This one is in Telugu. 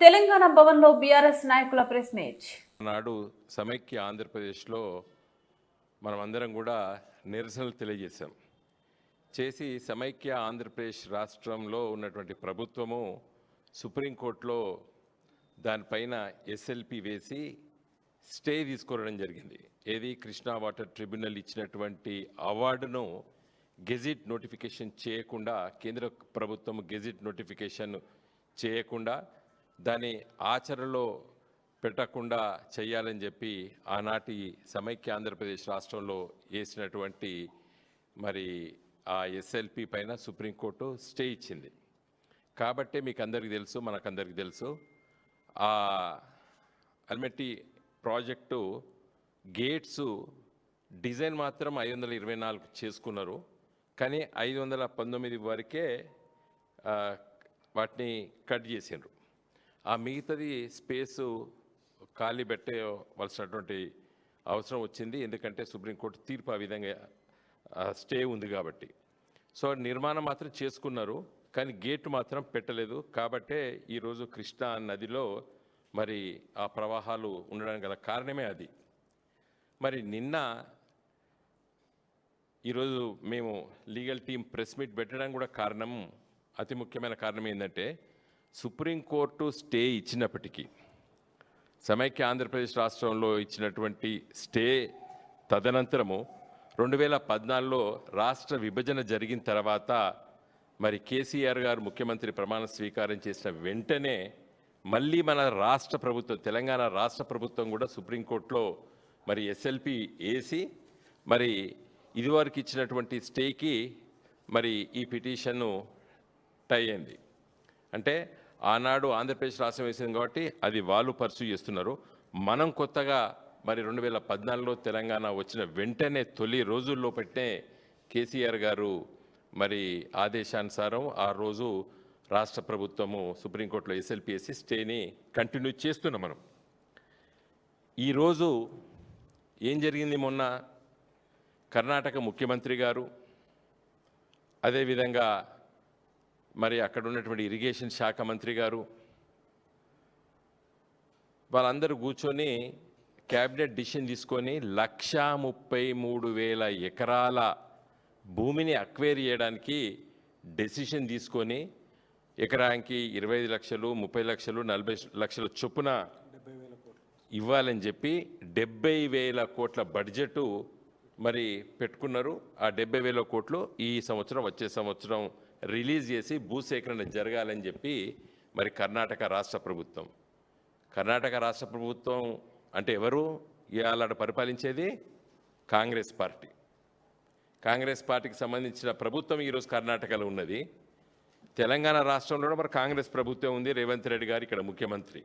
తెలంగాణ భవన్లో బీఆర్ఎస్ నాయకుల ప్రెస్ మీట్. నాడు సమైక్య ఆంధ్రప్రదేశ్లో మనమందరం కూడా నిరసనలు తెలియజేశాం. చేసి సమైక్య ఆంధ్రప్రదేశ్ రాష్ట్రంలో ఉన్నటువంటి ప్రభుత్వము సుప్రీంకోర్టులో దానిపైన ఎస్ఎల్పి వేసి స్టే తీసుకోవడం జరిగింది. ఏది కృష్ణా వాటర్ ట్రిబ్యునల్ ఇచ్చినటువంటి అవార్డును గెజిట్ నోటిఫికేషన్ చేయకుండా కేంద్ర ప్రభుత్వం గెజిట్ నోటిఫికేషన్ చేయకుండా దాని ఆచరణలో పెట్టకుండా చేయాలని చెప్పి ఆనాటి సమైక్య ఆంధ్రప్రదేశ్ రాష్ట్రంలో వేసినటువంటి మరి ఆ ఎస్ఎల్పి పైన సుప్రీంకోర్టు స్టే ఇచ్చింది. కాబట్టే మీకు అందరికీ తెలుసు మనకందరికీ తెలుసు ఆ అల్మెట్టి ప్రాజెక్టు గేట్స్ డిజైన్ మాత్రం ఐదు వందల ఇరవై నాలుగు చేసుకున్నారు. కానీ ఐదు వందల పంతొమ్మిది వరకే వాటిని కట్ చేసిండ్రు. ఆ మిగతాది స్పేసు ఖాళీ పెట్టవలసినటువంటి అవసరం వచ్చింది. ఎందుకంటే సుప్రీంకోర్టు తీర్పు ఆ విధంగా స్టే ఉంది కాబట్టి. సో నిర్మాణం మాత్రం చేసుకున్నారు. కానీ గేట్ మాత్రం పెట్టలేదు. కాబట్టే ఈరోజు కృష్ణా నదిలో మరి ఆ ప్రవాహాలు ఉండడానికి గల కారణమే అది. మరి నిన్న ఈరోజు మేము లీగల్ టీం ప్రెస్ మీట్ పెట్టడానికి కూడా కారణం అతి ముఖ్యమైన కారణం ఏంటంటే సుప్రీంకోర్టు స్టే ఇచ్చినప్పటికీ సమైక్య ఆంధ్రప్రదేశ్ రాష్ట్రంలో ఇచ్చినటువంటి స్టే తదనంతరము రెండు వేల పద్నాలుగులో రాష్ట్ర విభజన జరిగిన తర్వాత మరి కేసీఆర్ గారు ముఖ్యమంత్రి ప్రమాణ స్వీకారం చేసిన వెంటనే మళ్ళీ మన రాష్ట్ర ప్రభుత్వం తెలంగాణ రాష్ట్ర ప్రభుత్వం కూడా సుప్రీంకోర్టులో మరి ఎస్ఎల్పి వేసి మరి ఇదివరకు ఇచ్చినటువంటి స్టేకి మరి ఈ పిటిషన్ను టై అయింది. అంటే ఆనాడు ఆంధ్రప్రదేశ్ రాష్ట్రం వేసింది కాబట్టి అది వాళ్ళు పర్సూ చేస్తున్నారు. మనం కొత్తగా మరి రెండు వేల పద్నాలుగులో తెలంగాణ వచ్చిన వెంటనే తొలి రోజుల్లో పెట్టే కేసీఆర్ గారు మరి ఆదేశానుసారం ఆ రోజు రాష్ట్ర ప్రభుత్వము సుప్రీంకోర్టులో ఎస్ఎల్పిఎస్సి స్టేని కంటిన్యూ చేస్తున్నాం మనం. ఈరోజు ఏం జరిగింది మొన్న? కర్ణాటక ముఖ్యమంత్రి గారు అదేవిధంగా మరి అక్కడ ఉన్నటువంటి ఇరిగేషన్ శాఖ మంత్రి గారు వాళ్ళందరూ కూర్చొని క్యాబినెట్ డిసిషన్ తీసుకొని లక్షా ముప్పై మూడు వేల ఎకరాల భూమిని అక్వైర్ చేయడానికి డెసిషన్ తీసుకొని ఎకరానికి ఇరవై ఐదు లక్షలు ముప్పై లక్షలు నలభై లక్షల చొప్పున ఇవ్వాలని చెప్పి డెబ్బై వేల కోట్ల బడ్జెట్ మరి పెట్టుకున్నారు. ఆ డెబ్బై వేల కోట్లు ఈ సంవత్సరం వచ్చే సంవత్సరం రిలీజ్ చేసి భూసేకరణ జరగాలని చెప్పి మరి కర్ణాటక రాష్ట్ర ప్రభుత్వం. కర్ణాటక రాష్ట్ర ప్రభుత్వం అంటే ఎవరు? ఇవాళ పరిపాలించేది కాంగ్రెస్ పార్టీ. కాంగ్రెస్ పార్టీకి సంబంధించిన ప్రభుత్వం ఈరోజు కర్ణాటకలో ఉన్నది. తెలంగాణ రాష్ట్రంలో కూడా మరి కాంగ్రెస్ ప్రభుత్వం ఉంది. రేవంత్ రెడ్డి గారు ఇక్కడ ముఖ్యమంత్రి.